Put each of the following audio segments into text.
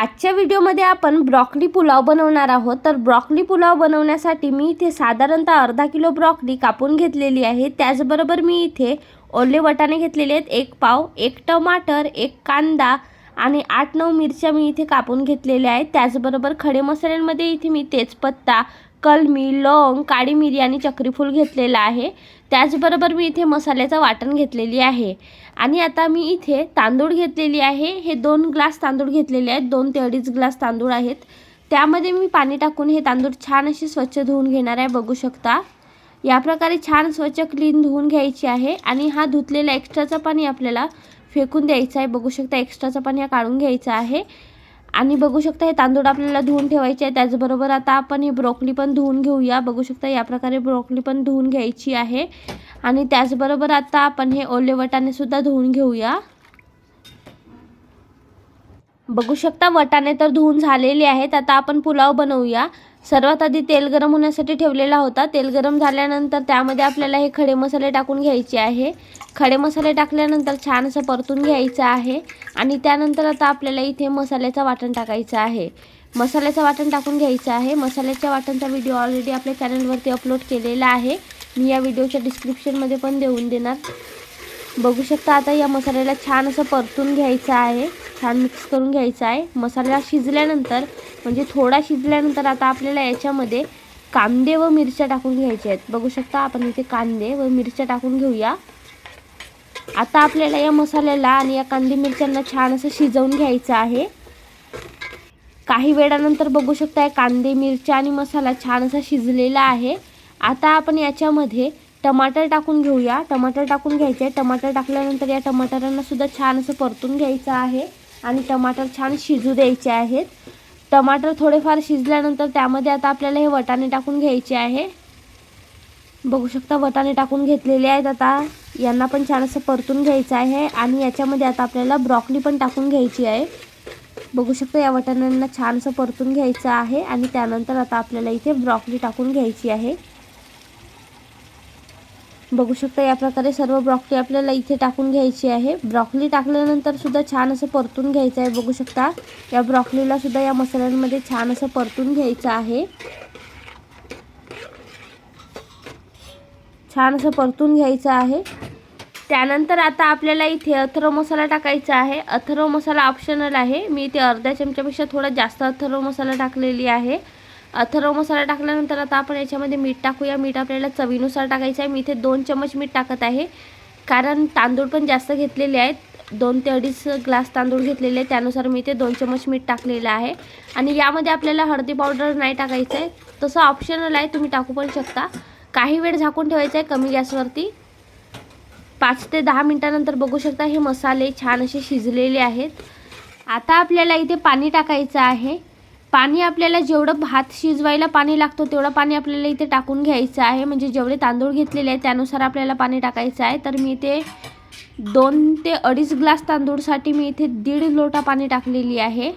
आजच्या व्हिडिओमध्ये आपण ब्रॉकली पुलाव बनवणार आहोत. तर ब्रॉकली पुलाव बनवण्यासाठी मी इथे साधारणतः अर्धा किलो ब्रॉकली कापून घेतलेली आहे. त्याचबरोबर मी इथे ओले वटाणे घेतलेले आहेत. एक पाव एक टमाटर एक कांदा आणि आठ नऊ मिरच्या मी इथे कापून घेतलेल्या आहेत. त्याचबरोबर खडे मसाल्यांमध्ये इथे मी तेजपत्ता कलमी लवंग काळी मिरी आणि चक्रीफूल घेतलेलं आहे. त्याचबरोबर मी इथे मसाल्याचं वाटण घेतलेली आहे. आणि आता मी इथे तांदूळ घेतलेली आहे. हे दोन ग्लास तांदूळ घेतलेले आहेत. दोन ते अडीच ग्लास तांदूळ आहेत. त्यामध्ये मी पाणी टाकून हे तांदूळ छान असे स्वच्छ धुवून घेणार आहे. बघू शकता. या प्रकारे छान स्वच्छ क्लीन धुवून घ्यायची आहे. आणि हा धुतलेला एक्स्ट्राचं पाणी आपल्याला फेकून द्यायचं आहे. बघू शकता एक्स्ट्राचं पाणी हा काढून घ्यायचं आहे. आणि बघू शकता हे तांदूळ आपल्याला धुवून ठेवायचे आहे. त्याचबरोबर आता आपण हे ब्रोकली पण धुवून घेऊया. बघू शकता या प्रकारे ब्रोकली पण धुवून घ्यायची आहे. आणि त्याचबरोबर आता आपण हे ओले वटाणे सुद्धा धुवून घेऊया. बघू शकता वटाणे तर धुवून झालेले आहेत. आता आपण पुलाव बनवूया. सर्वात आधी तेल गरम होण्यासाठी ठेवलेला होता. तेल गरम झाल्यानंतर त्यामध्ये आपल्याला हे खडे मसाले टाकून घ्यायचे आहे. खडे मसाले टाकल्यानंतर छान असं परतून घ्यायचं आहे. आणि त्यानंतर आता आपल्याला इथे मसाल्याचं वाटण टाकायचं आहे. मसाल्याचं वाटण टाकून घ्यायचं आहे. मसाल्याच्या वाटणचा व्हिडिओ ऑलरेडी आपल्या चॅनलवरती अपलोड केलेला आहे. मी या व्हिडिओच्या डिस्क्रिप्शनमध्ये पण देऊन देणार. बघू शकता आता या मसाल्याला छान असं परतून घ्यायचं आहे. छान मिक्स करून घ्यायचं आहे. मसाला शिजल्यानंतर म्हणजे थोडा शिजल्यानंतर आता आपल्याला याच्यामध्ये कांदे व मिरच्या टाकून घ्यायच्या आहेत. बघू शकता आपण इथे कांदे व मिरच्या टाकून घेऊया. आता आपल्याला या मसाल्याला आणि या कांदे मिरच्यांना छान असं शिजवून घ्यायचं आहे. काही वेळानंतर बघू शकता कांदे मिरच्या आणि मसाला छान असा शिजलेला आहे. आता आपण याच्यामध्ये टमाटर टाकून घेऊया. टमाटर टाकून घ्यायचे टमाटर टाकल्यानंतर या टमाटरांना सुद्धा छान असं परतून घ्यायचं आहे. आणि टमाटर छान शिजू द्यायचे आहेत. टमाटर थोडेफार शिजल्यानंतर त्यामध्ये आता आपल्याला हे वटाणे टाकून घ्यायचे आहे. बघू शकता वटाणे टाकून घेतलेले आहेत आता. यांना पण छान असं परतून घ्यायचं आहे आणि याच्यामध्ये आता आपल्याला ब्रॉकली पण टाकून घ्यायची आहे. बघू शकता या वटाण्यांना छानसं परतून घ्यायचं आहे आणि त्यानंतर आता आपल्याला इथे ब्रॉकली टाकून घ्यायची आहे. बघू शकता या प्रकारे सर्व ब्रॉकली आपल्याला इथे टाकून घ्यायची आहे. ब्रॉकली टाकल्यानंतर सुद्धा छान असं परतून घ्यायचं आहे. बघू शकता या ब्रॉकलीला सुद्धा या मसाल्यांमध्ये छान असं परतून घ्यायचं आहे. छान असं परतून घ्यायचं आहे. त्यानंतर आता आपल्याला इथे अथर्व मसाला टाकायचा आहे. अथर्व मसाला ऑप्शनल आहे. मी इथे अर्ध्या चमच्यापेक्षा थोडा जास्त अथर्व मसाला टाकलेली आहे. अथर्व मसाला टाकल्यानंतर आता आपण याच्यामध्ये मीठ टाकूया. मीठ आपल्याला चवीनुसार टाकायचं आहे. मी इथे दोन चमच मीठ टाकत आहे. कारण तांदूळ पण जास्त घेतलेले आहेत. दोन ते अडीच ग्लास तांदूळ घेतलेले त्यानुसार मी इथे दोन चमच मीठ टाकलेलं आहे. आणि यामध्ये आपल्याला हळदी पावडर नाही टाकायचं आहे. तसं ऑप्शनल आहे. तुम्ही टाकू पण शकता. काही वेळ झाकून ठेवायचं आहे कमी गॅसवरती. पाच ते दहा मिनटानंतर बघू शकता हे मसाले छान असे शिजलेले आहेत. आता आपल्याला इथे पाणी टाकायचं आहे. पाणी आपल्याला जेवढं भात शिजवायला पाणी लागतं तेवढं पाणी आपल्याला इथे टाकून घ्यायचं आहे. म्हणजे जेवढे तांदूळ घेतलेले आहे त्यानुसार आपल्याला पाणी टाकायचं आहे. तर मी इथे दोन ते अडीच ग्लास तांदूळसाठी मी इथे दीड लोटा पाणी टाकलेली आहे.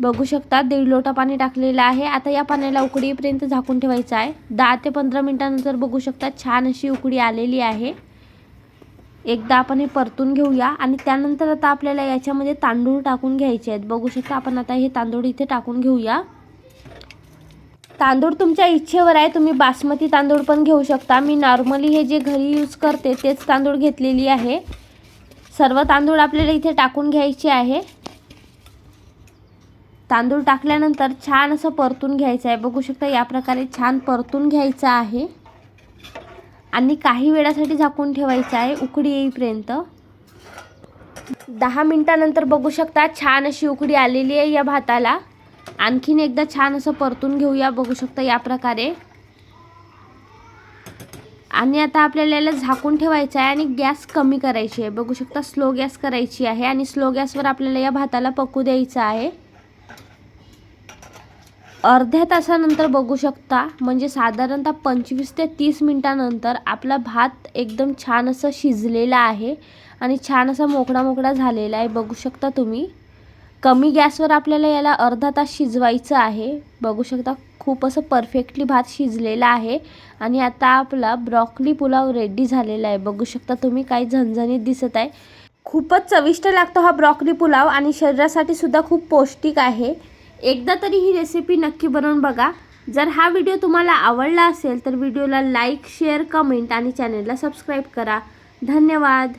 बघू शकता दीड लोटा पाणी टाकलेलं आहे. आता या पाण्याला उकडीपर्यंत झाकून ठेवायचं आहे. दहा ते पंधरा मिनटानंतर बघू शकता छान अशी उकडी आलेली आहे. एकदा आपण हे परतून घेऊया आणि त्यानंतर आता आपल्याला याच्यामध्ये तांदूळ टाकून घ्यायचे आहेत. बघू शकता आपण आता हे तांदूळ इथे टाकून घेऊया. तांदूळ तुमच्या इच्छेवर आहे. तुम्ही बासमती तांदूळ पण घेऊ शकता. मी नॉर्मली हे जे घरी यूज करते तेच तांदूळ घेतलेली आहे. सर्व तांदूळ आपल्याला इथे टाकून घ्यायचे आहे. तांदूळ टाकल्यानंतर छान असं परतून घ्यायचं आहे. बघू शकता या प्रकारे छान परतून घ्यायचं आहे. आणि काही वेळासाठी झाकून ठेवायचं आहे. उकडी येईपर्यंत. दहा मिनटानंतर बघू शकता छान अशी उकडी आलेली आहे या भाताला. आणखीन एकदा छान असं परतून घेऊया बघू शकता या प्रकारे. आणि आता आपल्याला याला झाकून ठेवायचं आहे आणि गॅस कमी करायची आहे. बघू शकता स्लो गॅस करायची आहे आणि स्लो गॅसवर आपल्याला या भाताला पकू द्यायचं आहे. अर्ध्या तासानंतर बघू शकता. म्हणजे साधारणतः पंचवीस ते तीस मिनटानंतर आपला भात एकदम छान असं शिजलेला आहे आणि छान असा मोकळा मोकळा झालेला आहे बघू शकता तुम्ही. कमी गॅसवर आपल्याला याला अर्धा तास शिजवायचं आहे. बघू शकता खूप असं परफेक्टली भात शिजलेला आहे आणि आता आपला ब्रॉकली पुलाव रेडी झालेला आहे. बघू शकता तुम्ही काही झणझणीत दिसत आहे. खूपच चविष्ट लागतो हा ब्रॉकली पुलाव आणि शरीरासाठी सुद्धा खूप पौष्टिक आहे. एकदा तरी ही रेसिपी नक्की बनवून बघा. जर हा व्हिडिओ तुम्हाला आवडला असेल तर व्हिडिओला लाईक शेअर कमेंट आणि चॅनलला सबस्क्राईब करा. धन्यवाद.